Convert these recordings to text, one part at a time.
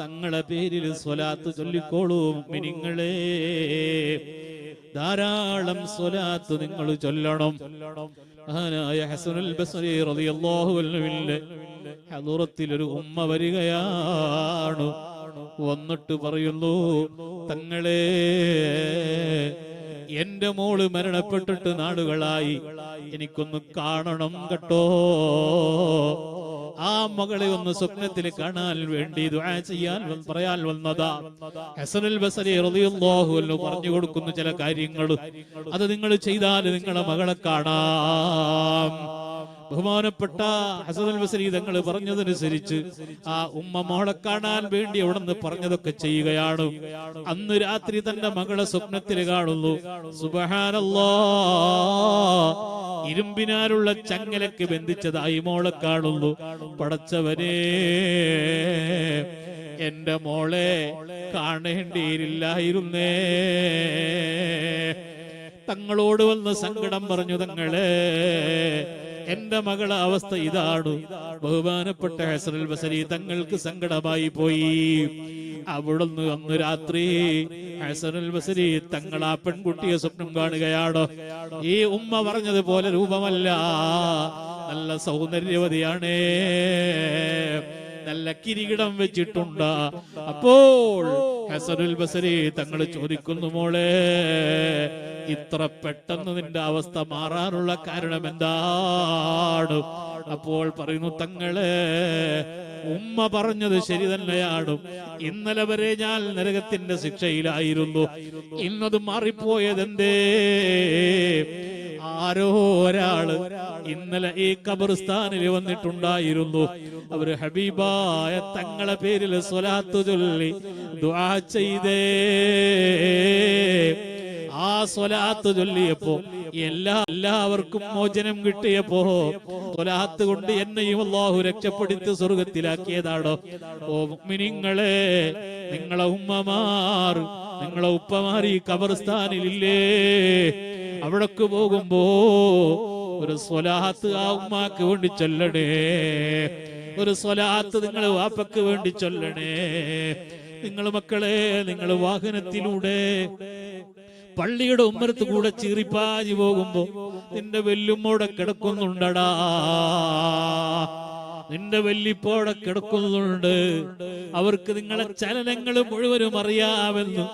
തങ്ങളെ പേരിൽ സ്വലാത്ത് ചൊല്ലിക്കോളൂ മിനിങ്ങളെ ധാരാളം സ്വലാത്ത് നിങ്ങൾ ചൊല്ലണം. മഹാനായ റളിയല്ലാഹു ഹദൂറത്തിൽ ഒരു ഉമ്മ വരികയാണ്. വന്നിട്ട് പറയുന്നു തങ്ങളെ എന്റെ മോൾ മരണപ്പെട്ടിട്ട് നാടുകളായി എനിക്കൊന്ന് കാണണം കേട്ടോ. ആ മകളെ ഒന്ന് സ്വപ്നത്തിൽ കാണാൻ വേണ്ടി ദുആ ചെയ്യാൻ പറയാൻ വന്നതാ. ഹസനുൽ ബസരി റളിയല്ലാഹു അൻഹു പറഞ്ഞു കൊടുക്കുന്ന ചില കാര്യങ്ങൾ. അത് നിങ്ങൾ ചെയ്താൽ നിങ്ങളുടെ മകളെ കാണാം. ബഹുമാനപ്പെട്ട ഹസനുൽ ബസരി തങ്ങൾ പറഞ്ഞതനുസരിച്ച് ആ ഉമ്മ മോളെ കാണാൻ വേണ്ടി അവിടെ നിന്ന് പറഞ്ഞതൊക്കെ ചെയ്യുകയാണ്. അന്ന് രാത്രി തന്റെ മകളെ സ്വപ്നത്തിൽ കാണുന്നു. സുബഹാനല്ലാ. ഇരുമ്പിനാലുള്ള ചങ്ങലക്ക് ബന്ധിച്ചതായി മോളെ കാണുന്നു. പടച്ചവനേ എന്റെ മോളെ കാണേണ്ടിയിരില്ലായിരുന്നേ തങ്ങളോട് വന്ന് സങ്കടം പറഞ്ഞു തങ്ങളെ എന്റെ മകളെ അവസ്ഥ ഇതാണ്. ബഹുമാനപ്പെട്ട ഹസനുൽ ബസരി തങ്ങൾക്ക് സങ്കടമായി പോയി. അവിടുന്ന് അന്ന് രാത്രി ഹസനുൽ ബസരി തങ്ങൾ ആ പെൺകുട്ടിയെ സ്വപ്നം കാണുകയാണ്? ഈ ഉമ്മ പറഞ്ഞതുപോലെ രൂപമല്ല. നല്ല സൗന്ദര്യവതിയാണ്. നല്ല കിരീടം വെച്ചിട്ടുണ്ട്. അപ്പോൾ ഹസനുൽ ബസരി തങ്ങൾ ചോദിക്കുന്നു മോളെ ഇത്ര പെട്ടെന്ന് നിന്റെ അവസ്ഥ മാറാനുള്ള കാരണം എന്താണ്? അപ്പോൾ പറയുന്നു തങ്ങളെ ഉമ്മ പറഞ്ഞത് ശരി തന്നെയാണ്. ഇന്നലെ വരെ ഞാൻ നരകത്തിന്റെ ശിക്ഷയിലായിരുന്നു. ഇന്നത് മാറിപ്പോയതെന്തേ? ആരോ ഒരാൾ ഇന്നലെ ഈ കബർസ്ഥാനിൽ വന്നിട്ടുണ്ടായിരുന്നു. അവർ ഹബീബായ തങ്ങളെ പേരിൽ സ്വലാത്തു ചൊല്ലി ദുആ ചെയ്തേ. ആ സ്വലാത്ത് ചൊല്ലിയപ്പോ എല്ലാ എല്ലാവർക്കും മോചനം കിട്ടിയപ്പോ സ്വലാത്ത് കൊണ്ട് എന്നെയും അള്ളാഹു രക്ഷപ്പെടുത്തി സ്വർഗത്തിലാക്കിയതാണോ ഓ മിനിങ്ങളെ നിങ്ങളെ ഉമ്മമാർ നിങ്ങളെ ഉപ്പമാർ ഈ കബർസ്ഥാനിലില്ലേ അവിടക്ക് പോകുമ്പോ ഒരു സ്വലാത്ത് ആ ഉമ്മാക്ക് വേണ്ടി ചൊല്ലണേ. ഒരു സ്വലാത്ത് നിങ്ങൾ വാപ്പക്ക് വേണ്ടി ചൊല്ലണേ. നിങ്ങൾ മക്കളെ നിങ്ങൾ വാഹനത്തിലൂടെ പള്ളിയുടെ ഉമ്മരത്ത് കൂടെ ചീറിപ്പാഞ്ഞു പോകുമ്പോ നിന്റെ വെല്ലുമ്മോടെ കിടക്കുന്നുണ്ടടാ. നിന്റെ വെല്ലിപ്പോടെ കിടക്കുന്നുണ്ട് അവർക്ക് നിങ്ങളെ ചലനങ്ങൾ മുഴുവനും അറിയാമെന്ന്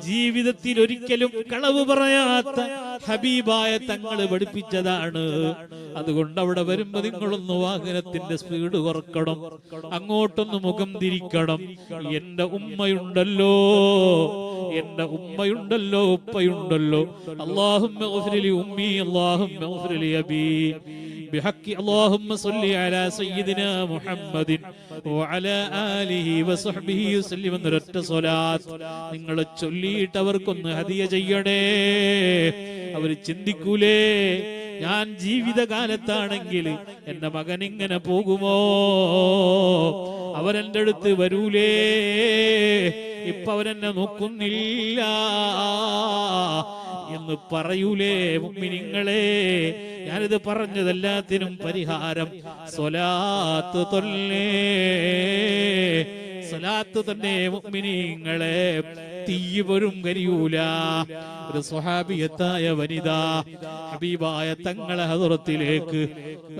ജീവിതത്തിൽ ഒരിക്കലും കളവ് പറയാത്ത ഹബീബായ തങ്ങൾ പഠിപ്പിച്ചതാണ്. അതുകൊണ്ട് അവിടെ വരുമ്പോ നിങ്ങളൊന്ന് വാഹനത്തിന്റെ സ്പീഡ് കുറക്കണം. അങ്ങോട്ടൊന്ന് മുഖം തിരിക്കണം. എന്റെ ഉമ്മയുണ്ടല്ലോ എന്റെ ഉമ്മയുണ്ടല്ലോ ഉപ്പയുണ്ടല്ലോ. അള്ളാഹും ഉമ്മി അള്ളാഹും അബി. بحق اللهم صل على سيدنا محمد وعلى آله وصحبه وسلم എന്നൊരൊറ്റ സ്വലാത്ത് നിങ്ങൾ ചൊല്ലിയിട്ട് അവർക്കൊന്ന് ഹദിയ ചെയ്യണേ അവർ ചിന്തിക്കൂലേ ഞാൻ ജീവിതകാലത്താണെങ്കിൽ എന്റെ മകൻ ഇങ്ങനെ പോകുമോ അവരെന്റെ അടുത്ത് വരൂലേ ഇപ്പൊ അവരെന്നെ നോക്കുന്നില്ല എന്ന് പറയൂലേ മുമ്മിനിങ്ങളെ ഞാനിത് പറഞ്ഞതെല്ലാത്തിനും പരിഹാരം സ്വലാത്ത് തൊല്ലേ. സ്വലാത്ത് തന്നെ മുമ്മിനിങ്ങളെ തീയ് വരും കരിയൂല. ഒരു സ്വഹാബിയത്തായ വനിത ഹബീബായ തങ്ങളെ ഹദറത്തിലേക്ക്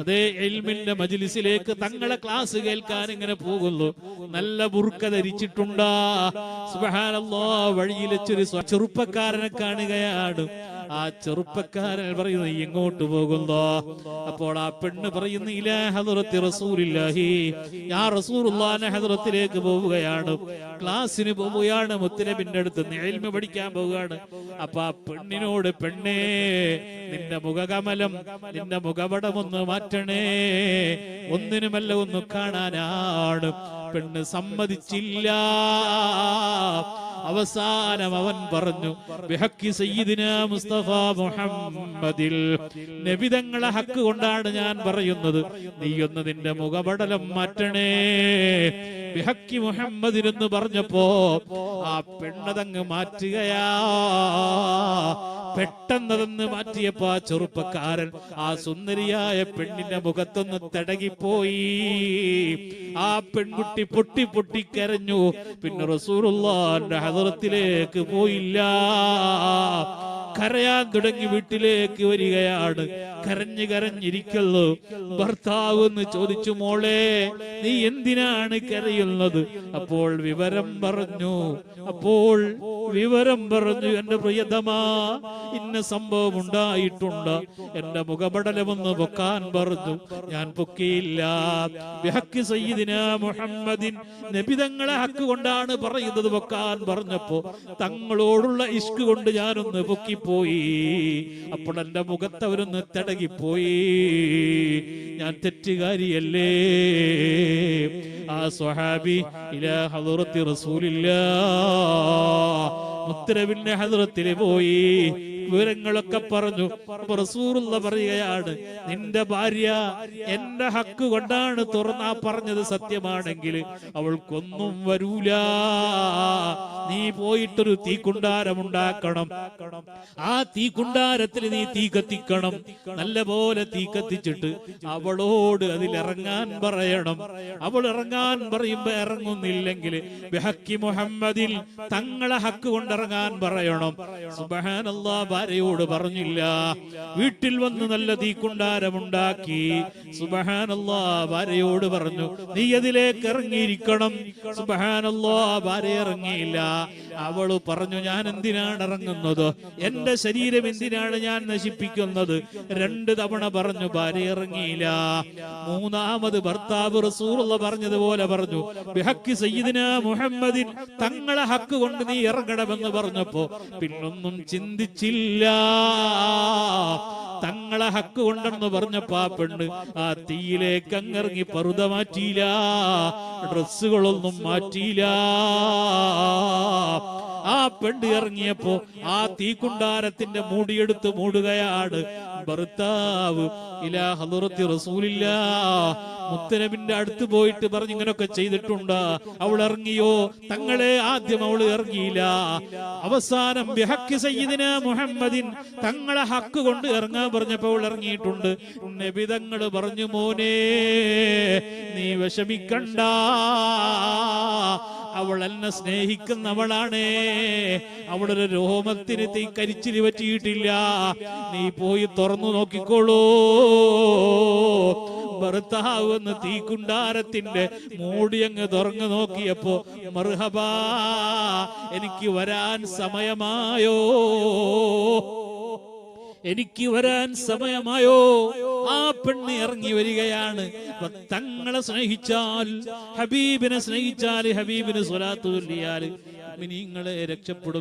അതേ എൽമിന്റെ മജിലിസിലേക്ക് തങ്ങളെ ക്ലാസ് കേൾക്കാൻ ഇങ്ങനെ പോകുന്നു. നല്ല ബുർക്ക ധരിച്ചിട്ടുണ്ടാ. സുബ്ഹാനല്ലാഹ് വഴിയിൽ വെച്ചൊരു ചെറുപ്പക്കാരനെ കാണുകയാണ്. ആ ചെറുപ്പക്കാരൻ പറയുന്നു എങ്ങോട്ട് പോകുന്നോ? അപ്പോൾ ആ പെണ്ണ് പറയുന്നു ഹദറത്തി ഹദറത്തിലേക്ക് പോവുകയാണ്. ക്ലാസ്സിന് പോവുകയാണ് മുത്തലബിന്റെ അടുത്ത് നേൽമ പഠിക്കാൻ പോവുകയാണ്. അപ്പൊ ആ പെണ്ണിനോട് പെണ്ണേ നിന്റെ മുഖകമലം നിന്റെ മുഖപടം ഒന്ന് മാറ്റണേ. ഒന്നിനുമല്ല ഒന്ന് കാണാനാണ്. പെണ്ണ് സമ്മതിച്ചില്ല. അവസാനം അവൻ പറഞ്ഞു ബിഹക്കി മുസ്തഫ മുഹമ്മദിൽ. നബിതങ്ങളെ ഹക്ക് കൊണ്ടാണ് ഞാൻ പറയുന്നത്. നീ ഒന്ന് നിന്റെ മുഖപടലം മാറ്റണേ. ബിഹക്കി മുഹമ്മദിൻ എന്ന് പറഞ്ഞപ്പോ ആ പെണ്ണതങ്ങ് മാറ്റുകയാ. പെട്ടെന്നതെന്ന് മാറ്റിയപ്പോ ആ ചെറുപ്പക്കാരൻ ആ സുന്ദരിയായ പെണ്ണിന്റെ മുഖത്തൊന്ന് തടകിപ്പോയി. ആ പെൺകുട്ടി പൊട്ടി പൊട്ടി കരഞ്ഞു. പിന്നെ റസൂറുള്ള ഹദറത്തിലേക്ക് പോയില്ല. കരയാൻ തുടങ്ങി വീട്ടിലേക്ക് വരികയാണ്. കരഞ്ഞു കരഞ്ഞിരിക്കുന്നു. ഭർത്താവ് എന്ന് ചോദിച്ചു മോളെ നീ എന്തിനാണ് കരയുന്നത്? അപ്പോൾ വിവരം പറഞ്ഞു. അപ്പോൾ വിവരം പറഞ്ഞു എന്റെ പ്രിയതമാ ഇന്ന സംഭവം ഉണ്ടായിട്ടുണ്ട്. എന്റെ മുഖപടലമൊന്ന് പൊക്കാൻ പറഞ്ഞു. ഞാൻ പൊക്കിയില്ല. മുഹമ്മദിൻ നബിതങ്ങളെ ഹക്ക് കൊണ്ടാണ് പറയുന്നത് പൊക്കാൻ പറഞ്ഞപ്പോ തങ്ങളോടുള്ള ഇഷ്ക് കൊണ്ട് ഞാനൊന്ന് പൊക്കിപ്പോയി അപ്പോൾ എന്റെ മുഖത്ത് അവരൊന്ന് തടകിപ്പോയി. ഞാൻ തെറ്റുകാരിയല്ലേ? ആ സ്വഹാബി ഇലാ ഹദറത്തി റസൂലില്ല. മുത്തരവിന്റെ ഹദറത്തിൽ പോയി. വിവരങ്ങളൊക്കെ പറഞ്ഞു. റസൂറുള്ള പറയുകയാണ് നിന്റെ ഭാര്യ എന്റെ ഹക്ക് കൊണ്ടാണ് തുറന്നാ പറഞ്ഞത് സത്യമാണെങ്കിൽ അവൾക്കൊന്നും വരൂല. നീ പോയിട്ടൊരു തീക്കുണ്ടാരം ഉണ്ടാക്കണം. ആ തീക്കുണ്ടാരത്തിൽ നീ തീ കത്തിക്കണം. നല്ല പോലെ തീ കത്തിച്ചിട്ട് അവളോട് അതിലിറങ്ങാൻ പറയണം. അവൾ ഇറങ്ങാൻ പറയുമ്പോ ഇറങ്ങുന്നില്ലെങ്കിൽ ബിഹക്കി മുഹമ്മദിൽ തങ്ങളെ ഹക്ക് കൊണ്ടിറങ്ങാൻ പറയണം. സുബഹാനല്ലാ ഭാര്യയോട് പറഞ്ഞില്ല? വീട്ടിൽ വന്ന് നല്ല തീക്കുണ്ടാരമുണ്ടാക്കി. സുബഹാനല്ലാ ഭാര്യയോട് പറഞ്ഞു നീ അതിലേക്ക് ഇറങ്ങിയിരിക്കണം. സുബഹാനല്ലാ ഭാര്യ ഇറങ്ങിയില്ല. അവൾ പറഞ്ഞു ഞാൻ എന്തിനാണ് ഇറങ്ങുന്നത്? എന്റെ ശരീരം എന്തിനാണ് ഞാൻ നശിപ്പിക്കുന്നത്? രണ്ട് തവണ പറഞ്ഞു ഭാര്യ ഇറങ്ങിയില്ല. മൂന്നാമത് ഭർത്താവ് റസൂറുള്ള പറഞ്ഞതുപോലെ പറഞ്ഞു ബിഹക്കി മുഹമ്മദിൻ തങ്ങളെ ഹക്ക് കൊണ്ട് നീ ഇറങ്ങണമെന്ന് പറഞ്ഞപ്പോ പിന്നൊന്നും ചിന്തിച്ചില്ല. തങ്ങളെ ഹക്ക് കൊണ്ടെന്ന് പറഞ്ഞപ്പോ ആ ആ തീയിലേക്ക് അങ്ങിറങ്ങി പറുത മാറ്റിയില്ല. ഡ്രസ്സുകളൊന്നും മാറ്റിയില്ല. ആ പെണ്ണ് ഇറങ്ങിയപ്പോ ആ തീക്കുണ്ടാരത്തിന്റെ മൂടിയെടുത്ത് മൂടുകയാണ്. ഭർത്താവ് ഇലാ ഹലുറത്തി റസൂലില്ല മുത്തനബിന്റെ അടുത്ത് പോയിട്ട് പറഞ്ഞു ഇങ്ങനൊക്കെ ചെയ്തിട്ടുണ്ട്. അവൾ ഇറങ്ങിയോ? തങ്ങളെ ആദ്യം അവൾ ഇറങ്ങിയില്ല. അവസാനം മുഹമ്മദിൻ തങ്ങളെ ഹക്ക് കൊണ്ട് ഇറങ്ങാൻ പറഞ്ഞപ്പോ അവൾ ഇറങ്ങിയിട്ടുണ്ട്. നബി തങ്ങൾ പറഞ്ഞു മോനെ നീ വിഷമിക്കണ്ട. അവൾ എന്നെ സ്നേഹിക്കുന്നവളാണ്. അവളൊരു രോമത്തിന് തീ കരിച്ചിരി പറ്റിയിട്ടില്ല. നീ പോയി തുറന്നു നോക്കിക്കോളൂ. ഭർത്താവ് എന്ന് തീക്കുണ്ടാരത്തിന്റെ മൂടി അങ്ങ് തുറന്നു നോക്കിയപ്പോ മർഹബാ എനിക്ക് വരാൻ സമയമായോ? എനിക്ക് വരാൻ സമയമായോ? ആ പെണ്ണ് ഇറങ്ങി വരികയാണ്. തങ്ങളെ സ്നേഹിച്ചാൽ ഹബീബിനെ സ്നേഹിച്ചാൽ ഹബീബിന് സ്വലാത്തു ചൊല്ലിയാൽ നിങ്ങളെ രക്ഷപ്പെടും.